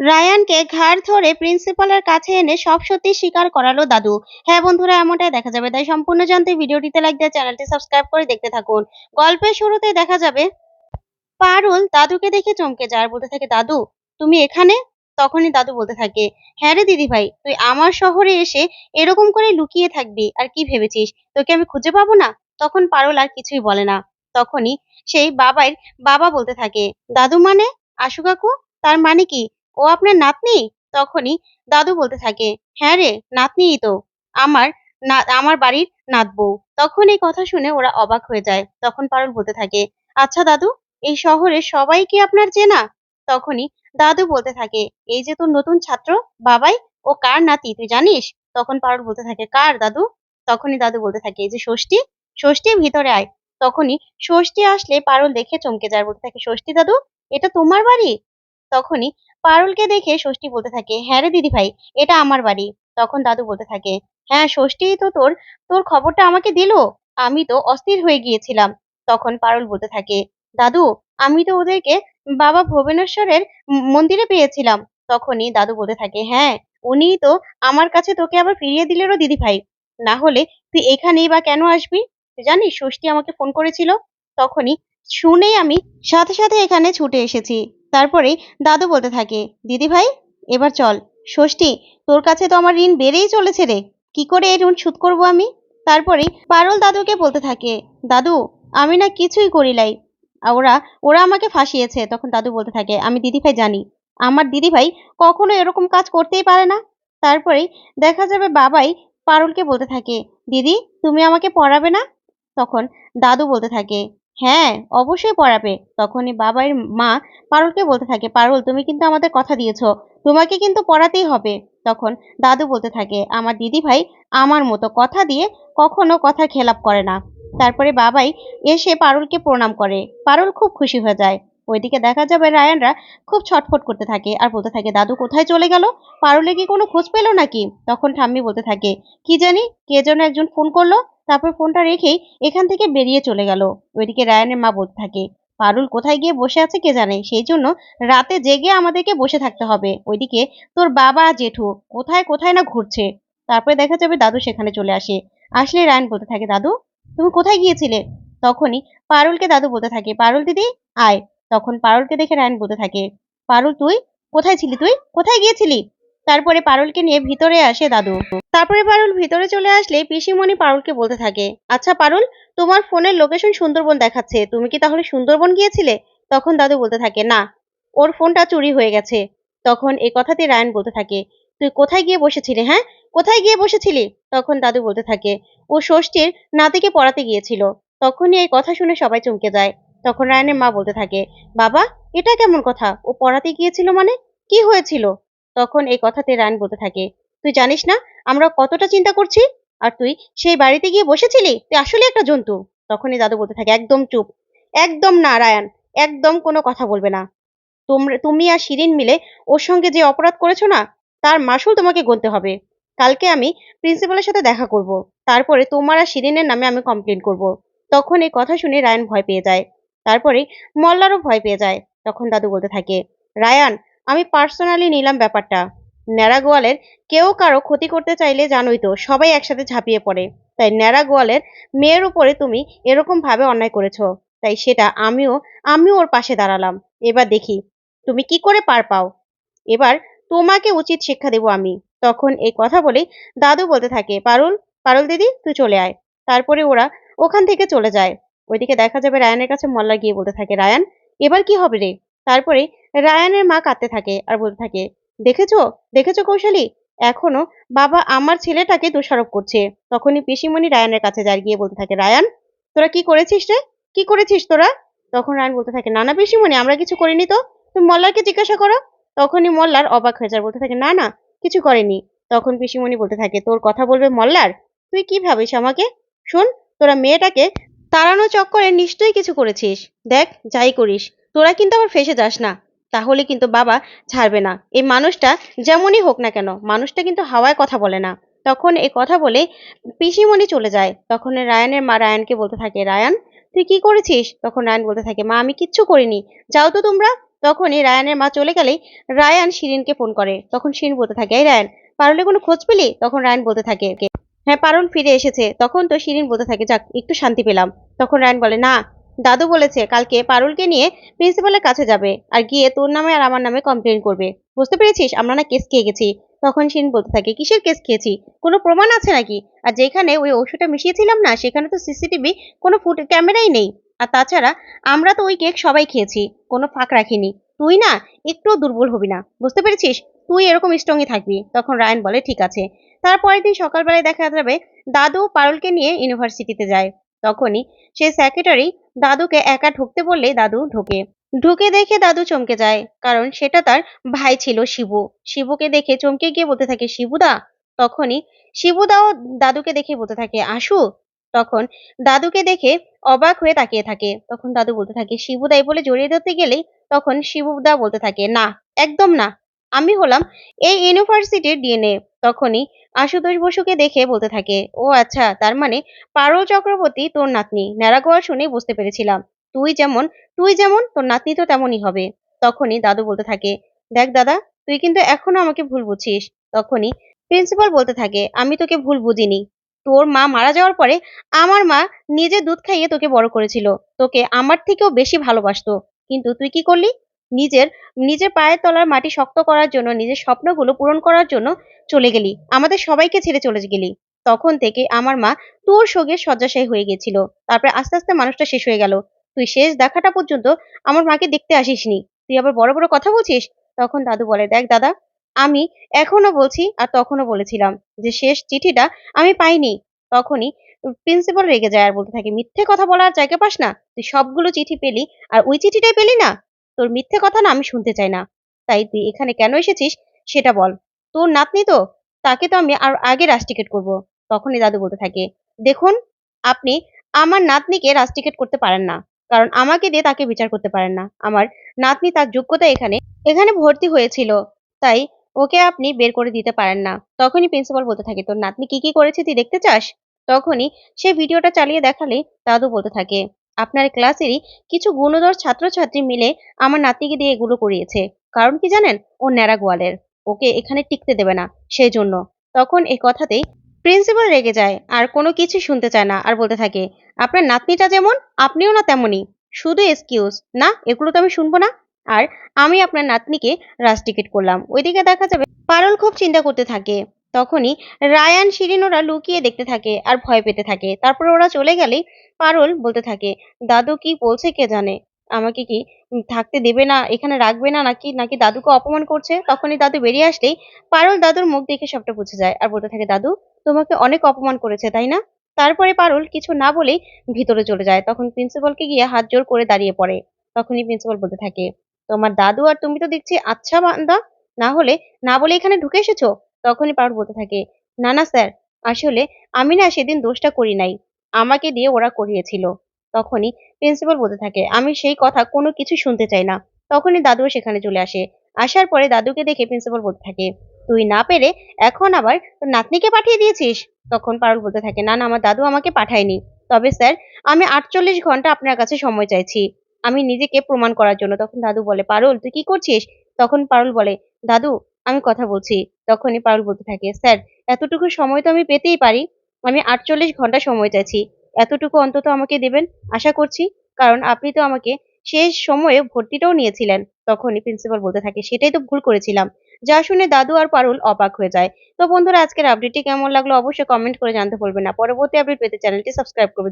রায়ানকে ঘাড় ধরে প্রিন্সিপালের কাছে এনে সব সত্যি স্বীকার করালো দাদু। হ্যাঁ বন্ধুরা, এমনটাই দেখা যাবে। তাই সম্পূর্ণ জানতে ভিডিওটিতে লাইক দিয়ে চ্যানেলটি সাবস্ক্রাইব করে দেখতে থাকুন। গল্পের শুরুতে দেখা যাবে, পারুল দাদুকে দেখে চমকে যায় আর বলতে থাকে, দাদু, তুমি এখানে? তখনই দাদু বলতে থাকে হ্যাঁ রে দিদি ভাই তুই আমার শহরে এসে এরকম করে লুকিয়ে থাকবি, আর কি ভেবেছিস? তোকে আমি খুঁজে পাবো না? তখন পারুল আর কিছুই বলে না। তখনই সেই বাবাই, বাবা বলতে থাকে, দাদু মানে? আশু কাকু? তার মানে কি? ও আপনার নাতনি? তখনই দাদু বলতে থাকে হ্যাঁ রে, নাতনিই তো, আমার আমার বাড়ির নাত তখন এই কথা শুনে ওরা অবাক হয়ে যায়। তখন পারুল বলতে থাকে আচ্ছা দাদু, এই শহরে সবাই কি আপনার চেনা? তখনই দাদু বলতে থাকে, এই যে তোর নতুন ছাত্র, বাবাই, ও কার নাতি, তুই জানিস? তখন পারুল বলতে থাকে, কার দাদু? তখনই দাদু বলতে থাকে, এই যে ষষ্ঠী ষষ্ঠী ভিতরে আয়। তখনই ষষ্ঠী আসলে পারুল দেখে চমকে যায়, বলতে থাকে, ষষ্ঠী দাদু, এটা তোমার বাড়ি? তখনই পারুলকে দেখে ষষ্ঠী বলতে থাকে হ্যাঁ রে দিদি ভাই এটা আমার বাড়ি। তখন দাদু বলতে থাকে হ্যাঁ ষষ্ঠী তো তোর তোর খবরটা আমাকে দিলো, আমি তো অস্থির হয়ে গিয়েছিলাম। তখন পারুল বলতে থাকে, দাদু, আমি তো ওদেরকে বাবা ভুবনেশ্বরের মন্দিরে পেয়েছিলাম। তখনই দাদু বলতে থাকে হ্যাঁ উনিই তো আমার কাছে তোকে আবার ফিরিয়ে দিলেরও দিদি ভাই না হলে তুই এখানেই বা কেন আসবি? জানিস ষষ্ঠী আমাকে ফোন করেছিল। তখনই শুনেই আমি সাথে সাথে এখানে ছুটে এসেছি। তারপরে দাদু বলতে থাকে, দিদি ভাই, এবার চল। ষষ্ঠী, তোর কাছে তো আমার ঋণ বেড়েই চলেছে রে। কি করে এই ঋণ শোধ করব আমি? তারপরে পারল দাদুকে বলতে থাকে, দাদু, আমি না কিছুই করিলাই আর ওরা ওরা আমাকে ফাঁসিয়েছে। তখন দাদু বলতে থাকে, আমি দিদিভাই জানি। আমার দিদিভাই কখনো এরকম কাজ করতেই পারে না। তারপরেই দেখা যাবে বাবাই পারুলকে বলতে থাকে, দিদি, তুমি আমাকে পড়াবে না? তখন দাদু বলতে থাকে হ্যাঁ অবশ্যই পড়াবে। তখনই বাবার মা পারুলকে বলতে থাকে, পারুল, তুমি কিন্তু আমাদের কথা দিয়েছ, তোমাকে কিন্তু পড়াতেই হবে। তখন দাদু বলতে থাকে, আমার দিদি ভাই আমার মতো কথা দিয়ে কখনো কথা খেলাপ করে না। তারপরে বাবাই এসে পারুলকে প্রণাম করে। পারুল খুব খুশি হয়ে যায়। ওইদিকে দেখা যাবে রায়ানরা খুব ছটফট করতে থাকে আর বলতে থাকে, দাদু কোথায় চলে গেল? পারুলে কি কোনো খোঁজ পেল নাকি? তখন ঠাম্মি বলতে থাকে, কি জানি, কে যেন একজন ফোন করল? তারপর ফোনটা রেখেই এখান থেকে বেরিয়ে চলে গেল। ওইদিকে রায়ানের মা বলতে থাকে। পারুল কোথায় গিয়ে বসে আছে কে জানে? সেই জন্য রাতে জেগে আমাদেরকে বসে থাকতে হবে। ওইদিকে তোর বাবা জেঠু কোথায় কোথায় না ঘুরছে? তারপরে দেখা যাবে দাদু সেখানে চলে আসে। আসলে রায়ন বলতে থাকে, দাদু, তুমি কোথায় গিয়েছিলে? তখনই পারুলকে দাদু বলতে থাকে, পারুল দিদি, আয়। তখন পারুলকে দেখে রায়ন বলতে থাকে, পারুল, তুই কোথায় ছিলি তুই? কোথায় গিয়েছিলি? তারপরে পারুলকে নিয়ে ভিতরে আসে দাদু। তারপরে পারুল ভিতরে চলে আসলে পিসিমণি পারুলকে বলতে থাকে আচ্ছা পারুল, তোমার ফোনের লোকেশন সুন্দরবন দেখাচ্ছে, তুমি কি তাহলে সুন্দরবন গিয়েছিলে? তখন দাদু বলতে থাকে, না, ওর ফোনটা চুরি হয়ে গেছে। তখন এই কথাতে রায়ন বলতে থাকে, তুই কোথায় গিয়ে বসেছিলি হ্যাঁ? কোথায় গিয়ে বসেছিলি? তখন দাদু বলতে থাকে, ও ষষ্ঠীর নাতিকে পড়াতে গিয়েছিল। তখনই এই কথা শুনে সবাই চমকে যায়। তখন রায়নের মা বলতে থাকে, বাবা, এটা কেমন কথা? ও পড়াতে গিয়েছিল মানে? কি হয়েছিল? তখন এই কথাতে রায়ন বলতে থাকে, তুই জানিস না আমরা কতটা চিন্তা করছি? আর তুই সেই বাড়িতে গিয়ে বসেছিলি? তুই আসলে একটা জন্তু। তখনই দাদু বলতে থাকে, একদম চুপ, একদম না, রায়ান, একদম কোনো কথা বলবে না। তোমরা, তুমি আর শিরিন মিলে ওর সঙ্গে যে অপরাধ করেছ না, তার মাসুল তোমাকে গুনতে হবে। কালকে আমি প্রিন্সিপালের সাথে দেখা করব, তারপরে তোমার আর শিরিনের নামে আমি কমপ্লেন করব। তখন এই কথা শুনে রায়ান ভয় পেয়ে যায়, তারপরে মল্লারও ভয় পেয়ে যায়। তখন দাদু বলতে থাকে, রায়ান আমি পার্সোনালি নিলাম ব্যাপারটা। ন্যাড়া গোয়ালের কেউ কারও ক্ষতি করতে চাইলে জানোই তো, সবাই একসাথে ঝাঁপিয়ে পড়ে। তাই ন্যাড়া গোয়ালের মেয়ের উপরে তুমি এরকম ভাবে অন্যায় করেছ। তাই সেটা আমিও আমিও ওর পাশে দাঁড়ালাম। এবার দেখি, তুমি কি করে পার পাও? এবার তোমাকে উচিত শিক্ষা দেবো আমি। তখন এই কথা বলেই দাদু বলতে থাকে, পারুল পারুল দিদি, তুই চলে আয়। তারপরে ওরা ওখান থেকে চলে যায়। ওইদিকে দেখা যাবে রায়ানের কাছে মল্লা গিয়ে বলতে থাকে, রায়ান, এবার কি হবে রে? তারপরে রায়ানের মা কাঁদতে থাকে আর বলতে থাকে, দেখেছ? দেখেছ কৌশলী? এখনও বাবা আমার ছেলেটাকে দোষারোপ করছে। তখনই পিসিমণি রায়ানের কাছে যায়, গিয়ে বলতে থাকে, রায়ান, তোরা কি করেছিস রে? কি করেছিস তোরা? তখন রায়ান বলতে থাকে, না না পিসিমণি, আমরা কিছু করিনি তো। তুমি মল্লারকে জিজ্ঞাসা করো। তখনই মল্লার অবাক হয়ে যায়, বলতে থাকে, না না, কিছু করেনি। তখন পিসিমণি বলতে থাকে, তোর কথা বলবে মল্লার? তুই কি ভাবিস আমাকে? শোন, তোরা মেয়েটাকে তাড়ানো চক্করে নিশ্চয়ই কিছু করেছিস। দেখ, যাই করিস। তোরা কিন্তু আবার ফেসে যাস না। তাহলে কিন্তু বাবা ছাড়বে না। এই মানুষটা যেমনই হোক না কেন, মানুষটা কিন্তু হাওয়ায় কথা বলে না। তখন এই কথা বলে পিসিমণি চলে যায়। তখন রায়ানের মা রায়ানকে বলতে থাকে, রায়ান, তুই কি করেছিস? তখন রায়ান বলতে থাকে, মা, আমি কিচ্ছু করিনি। যাও তো তোমরা। তখনই রায়ানের মা চলে গেলেই রায়ান শিরিনকে ফোন করে। তখন শিরিন বলতে থাকে, এই রায়ান পারলে কোনো খোঁজ পেলি? তখন রায়ান বলতে থাকে হ্যাঁ পারুল ফিরে এসেছে। তখন তো শিরিন বলতে থাকে, যাক, একটু শান্তি পেলাম। তখন রায়ান বলে, না দাদু বলেছে, কালকে পারুলকে নিয়ে প্রিন্সিপালের কাছে যাবে আর গিয়ে তোর নামে আর আমার নামে কমপ্লেন করবে। বুঝতে পেরেছিস? আমরা না কেস খেয়ে গেছি। তখন শিন বলতে থাকে, কিসের কেস খেয়েছি? কোনো প্রমাণ আছে নাকি? আর যেখানে ওই ওষুধটা মিশিয়েছিলাম না, সেখানে তো সিসিটিভি কোনো ফুট ক্যামেরাই নেই। আর তাছাড়া আমরা তো ওই কেক সবাই খেয়েছি, কোনো ফাঁক রাখিনি। তুই না একটুও দুর্বল হবি না, বুঝতে পেরেছিস? তুই এরকম স্ট্রংই থাকবি। তখন রায়ন বলে, ঠিক আছে। তারপরের দিন সকালবেলায় দেখা যাবে দাদু পারুলকে নিয়ে ইউনিভার্সিটিতে যায়। তখনই সে সেক্রেটারি দাদুকে একা ঢুকতে বললে দাদু ঢোকে। ঢুকে দেখে দাদু চমকে যায়, কারণ সেটা তার ভাই ছিল শিবু। শিবুকে দেখে চমকে গিয়ে বলতে থাকে, শিবুদা। তখনই শিবুদাও দাদুকে দেখে বলতে থাকে, আসু। তখন দাদুকে দেখে অবাক হয়ে তাকিয়ে থাকে। তখন দাদু বলতে থাকে শিবুদাই বলে জড়িয়ে ধরতে গেলেই তখন শিবুদা বলতে থাকে, না, একদম না। আমি হলাম এই ইউনিভার্সিটির ডিএনএ। তখনই আশুতোষ বসুকে দেখে বলতে থাকে, ও আচ্ছা তার মানে পারুল চক্রবর্তী তোর নাতনি। ন্যাড়াগোয়া শুনে বুঝতে পেরেছিলাম। তুই যেমন তুই যেমন, তোর নাতনি তো তেমনই হবে। তখনই দাদু বলতে থাকে, দেখ দাদা, তুই কিন্তু এখনও আমাকে ভুল বুঝছিস। তখনই প্রিন্সিপাল বলতে থাকে, আমি তোকে ভুল বুঝিনি। তোর মা মারা যাওয়ার পরে আমার মা নিজে দুধ খাইয়ে তোকে বড় করেছিল। তোকে আমার থেকেও বেশি ভালোবাসতো। কিন্তু তুই কি করলি? নিজের নিজের পায়ের তলার মাটি শক্ত করার জন্য, নিজের স্বপ্নগুলো পূরণ করার জন্য চলে গেলি। আমাদের সবাইকে ছেড়ে চলে গেলি। তখন থেকে আমার মা তোর সঙ্গে শয্যাশায়ী হয়ে গেছিল। তারপরে আস্তে আস্তে মানুষটা শেষ হয়ে গেল। তুই শেষ দেখাটা পর্যন্ত আমার মাকে দেখতে আসিসনি। তুই আবার বড় বড় কথা বলছিস? তখন দাদু বলে, দেখ দাদা, আমি এখনও বলছি আর তখনও বলেছিলাম যে শেষ চিঠিটা আমি পাইনি। তখনই প্রিন্সিপাল রেগে যায় আর বলতে থাকে, মিথ্যে কথা বলার জায়গা পাস না। তুই সবগুলো চিঠি পেলি আর ওই চিঠিটাই পেলি না? তোর মিথ্যে কথা না আমি শুনতে চাই না। তাই তুই এখানে কেন এসেছিস সেটা বল। তোর নাতনি তো? তাকে তো আমি আর আগে রাস্টিকেট করব। তখনই দাদু বলতে থাকে, দেখুন, আপনি আমার নাতনিকে রাস্টিকেট করতে পারেন না। কারণ আমাকে দিয়ে তাকে বিচার করতে পারেন না। আমার নাতনি তার যোগ্যতা এখানে এখানে ভর্তি হয়েছিল। তাই ওকে আপনি বের করে দিতে পারেন না। তখনই প্রিন্সিপাল বলতে থাকে, তোর নাতনি কি কি করেছে তুই দেখতে চাস? তখনই সে ভিডিওটা চালিয়ে দেখালে দাদু বলতে থাকে আপনার ক্লাসেরই কিছু গুণধর ছাত্রছাত্রী মিলে আমার নাতিকে দিয়ে এগুলো করিয়েছে। কারণ কি জানেন? ও ন্যাড়া গোয়ালের। ওকে এখানে টিকতে দেবে না সেই জন্য তখন এই কথাতেই প্রিন্সিপাল রেগে যায়, আর কোনো কিছু শুনতে চায় না, আর বলতে থাকে, আপনার নাতনিটা যেমন, আপনিও না তেমনই। শুধু এক্সকিউজ না, এগুলো তো আমি শুনব না? আর আমি আপনার নাতনিকে রাস্টিকেট করলাম। ওইদিকে দেখা যাবে, পারুল খুব চিন্তা করতে থাকে। তখনই রায়ান, শিরিন ওরা লুকিয়ে দেখতে থাকে আর ভয় পেতে থাকে। তারপরে ওরা চলে গেলেই পারুল বলতে থাকে, দাদু কি বলছে কে জানে? আমাকে কি থাকতে দেবে না, এখানে রাখবে না নাকি? নাকি দাদুকে অপমান করছে? তখনই দাদু বেরিয়ে আসলেই পারুল দাদুর মুখ দেখে সবটা বুঝে যায় আর বলতে থাকে, দাদু, তোমাকে অনেক অপমান করেছে, তাই না? তারপরে পারুল কিছু না বলেই ভিতরে চলে যায়। তখন প্রিন্সিপালকে গিয়ে হাত জোর করে দাঁড়িয়ে পড়ে। তখনই প্রিন্সিপাল বলতে থাকে, তোমার দাদু আর তুমি তো দেখছি আচ্ছা বান্দা, না হলে, না বলে এখানে ঢুকে এসেছ? তখনই পারুল বলতে থাকে, না না, স্যার, আসলে আমি না সেদিন দোষটা করি নাই। আমাকে দিয়ে ওরা করিয়েছিল। তখনই প্রিন্সিপাল বলতে থাকে, আমি সেই কথা কোনো কিছু শুনতে চাই না। তখনই দাদুও সেখানে চলে আসে। আসার পরে দাদুকে দেখে প্রিন্সিপাল বলতে থাকে, তুই না পেরে এখন আবার তোর নাতনিকে পাঠিয়ে দিয়েছিস? তখন পারুল বলতে থাকে, না না, আমার দাদু আমাকে পাঠায়নি। তবে স্যার, আমি আটচল্লিশ ঘণ্টা আপনার কাছে সময় চাইছি। আমি নিজেকে প্রমাণ করার জন্য। তখন দাদু বলে, পারুল, তুই কি করছিস? তখন পারুল বলে, দাদু আমি কথা বলছি। তখনই পারুল বলতে থাকে, স্যার, এতটুকু সময় তো আমি পেতেই পারি। আমি আটচল্লিশ ঘণ্টা সময় চাইছি। এতটুকু অন্তত আমাকে দেবেন? আশা করছি। কারণ আপনি তো আমাকে শেষ সময়ে ভর্তিটাও নিয়েছিলেন। তখনই প্রিন্সিপাল বলতে থাকে, সেটাই তো ভুল করেছিলাম। যা শুনে দাদু আর পারুল অবাক হয়ে যায়। তো বন্ধুরা, আজকের আপডেটটি কেমন লাগল অবশ্যই কমেন্ট করে জানতে ভুলবেন না। পরবর্তী আপডেট পেতে চ্যানেলটি সাবস্ক্রাইব করবে।